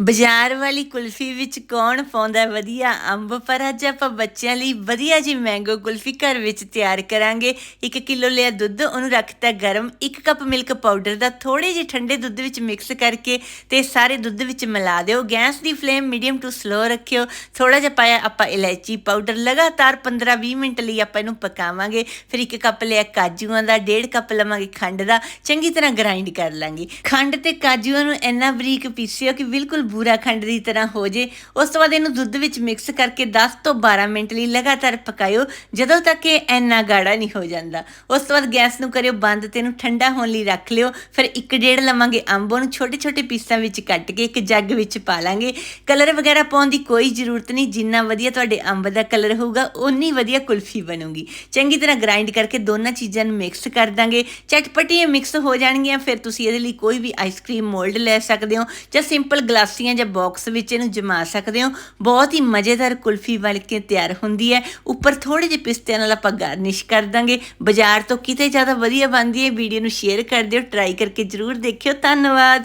ਬਾਜ਼ਾਰ ਵਾਲੀ ਕੁਲਫੀ ਵਿੱਚ ਕੌਣ ਪਾਉਂਦਾ ਵਧੀਆ ਅੰਬ? ਪਰ ਅੱਜ ਆਪਾਂ ਬੱਚਿਆਂ ਲਈ ਵਧੀਆ ਜੀ ਮੈਂਗੋ ਕੁਲਫੀ ਘਰ ਵਿੱਚ ਤਿਆਰ ਕਰਾਂਗੇ। 1 ਕਿਲੋ ਲਿਆ ਦੁੱਧ, ਉਹਨੂੰ ਰੱਖਤਾ ਗਰਮ। 1 ਕੱਪ ਮਿਲਕ ਪਾਊਡਰ ਦਾ ਥੋੜੇ ਜਿਹੇ ਠੰਡੇ ਦੁੱਧ ਵਿੱਚ ਮਿਕਸ ਕਰਕੇ ਤੇ ਸਾਰੇ ਦੁੱਧ ਵਿੱਚ ਮਿਲਾ ਦਿਓ। ਗੈਸ ਦੀ ਫਲੇਮ ਮੀਡੀਅਮ ਟੂ ਸਲੋ ਰੱਖਿਓ। ਥੋੜਾ ਜਿਹਾ ਪਾਇਆ ਆਪਾਂ ਇਲਾਇਚੀ ਪਾਊਡਰ ਲਗਾਤਾਰ 15-20 ਮਿੰਟ ਲਈ ਆਪਾਂ ਇਹਨੂੰ ਪਕਾਵਾਂਗੇ। ਫਿਰ 1 ਕੱਪ ਲਿਆ ਕਾਜੂਆਂ ਦਾ 1.5 ਕੱਪ ਲਵਾਂਗੇ ਖੰਡ ਦਾ। ਚੰਗੀ ਤਰ੍ਹਾਂ ਗ੍ਰਾਈਂਡ ਕਰ ਲਾਂਗੇ। ਖੰਡ ਤੇ ਕਾਜੂਆਂ ਨੂੰ ਇੰਨਾ ਬਰੀਕ ਪੀਸਿਓ ਕਿ ਬਿਲਕੁਲ ਬੂਰਾ ਖੰਡ ਦੀ ਤਰ੍ਹਾਂ ਹੋ ਜੇ, ਉਸ ਤੋਂ ਬਾਅਦ ਇਹਨੂੰ ਦੁੱਧ ਵਿੱਚ ਮਿਕਸ ਕਰਕੇ 10 ਤੋਂ 12 ਮਿੰਟ ਲਈ ਲਗਾਤਾਰ ਪਕਾਇਓ, ਜਦੋਂ ਤੱਕ ਇਹ ਇੰਨਾ ਗਾੜਾ ਨਹੀਂ ਹੋ ਜਾਂਦਾ। ਉਸ ਤੋਂ ਬਾਅਦ ਗੈਸ ਨੂੰ ਕਰਿਓ ਬੰਦ ਤੇ ਇਹਨੂੰ ਠੰਡਾ ਹੋਣ ਲਈ ਰੱਖ ਲਿਓ। ਫਿਰ ਇੱਕ ਡੇਢ ਲਵਾਂਗੇ ਅੰਬ ਨੂੰ ਛੋਟੇ ਛੋਟੇ ਪੀਸਾਂ ਵਿੱਚ ਕੱਟ ਕੇ ਇੱਕ ਜੱਗ ਵਿੱਚ ਪਾ ਲਾਂਗੇ। ਕਲਰ ਵਗੈਰਾ ਪਾਉਣ ਦੀ ਕੋਈ ਜ਼ਰੂਰਤ ਨਹੀਂ, ਜਿੰਨਾ ਵਧੀਆ ਤੁਹਾਡੇ ਅੰਬ ਦਾ ਕਲਰ ਹੋਊਗਾ, ਓਨੀ ਵਧੀਆ ਕੁਲਫੀ ਬਣੂਗੀ। ਚੰਗੀ ਤਰ੍ਹਾਂ ਗ੍ਰਾਈਂਡ ਕਰਕੇ ਦੋਨਾਂ ਚੀਜ਼ਾਂ ਨੂੰ ਮਿਕਸ ਕਰ ਦਾਂਗੇ। ਚਟਪਟੀਆਂ ਮਿਕਸ ਹੋ ਜਾਣਗੀਆਂ, ਫਿਰ ਤੁਸੀਂ ਇਹਦੇ ਲਈ ਕੋਈ ਵੀ ਆਈਸਕ੍ਰੀਮ ਮੋਲਡ ਲੈ ਸਕਦੇ ਹੋ ਜਾਂ ਸਿੰਪਲ ਗਲਾਸ ਗਲਾਸੀਆਂ ਜਾਂ ਬਾਕਸ ਵਿੱਚ ਇਹਨੂੰ ਜਮਾ ਸਕਦੇ ਹੋ। ਬਹੁਤ ਹੀ ਮਜ਼ੇਦਾਰ ਕੁਲਫੀ ਬਣ ਕੇ ਤਿਆਰ ਹੁੰਦੀ ਹੈ। ਉੱਪਰ ਥੋੜੇ ਜਿਹੇ ਪਿਸਤਿਆਂ ਨਾਲ ਆਪਾਂ ਗਾਰਨਿਸ਼ ਕਰ ਦਾਂਗੇ। ਬਾਜ਼ਾਰ ਤੋਂ ਕਿਤੇ ਜ਼ਿਆਦਾ ਵਧੀਆ ਬਣਦੀ ਹੈ। ਵੀਡੀਓ ਨੂੰ ਸ਼ੇਅਰ ਕਰ ਦਿਓ। ਟਰਾਈ ਕਰਕੇ ਜਰੂਰ ਦੇਖਿਓ। ਧੰਨਵਾਦ।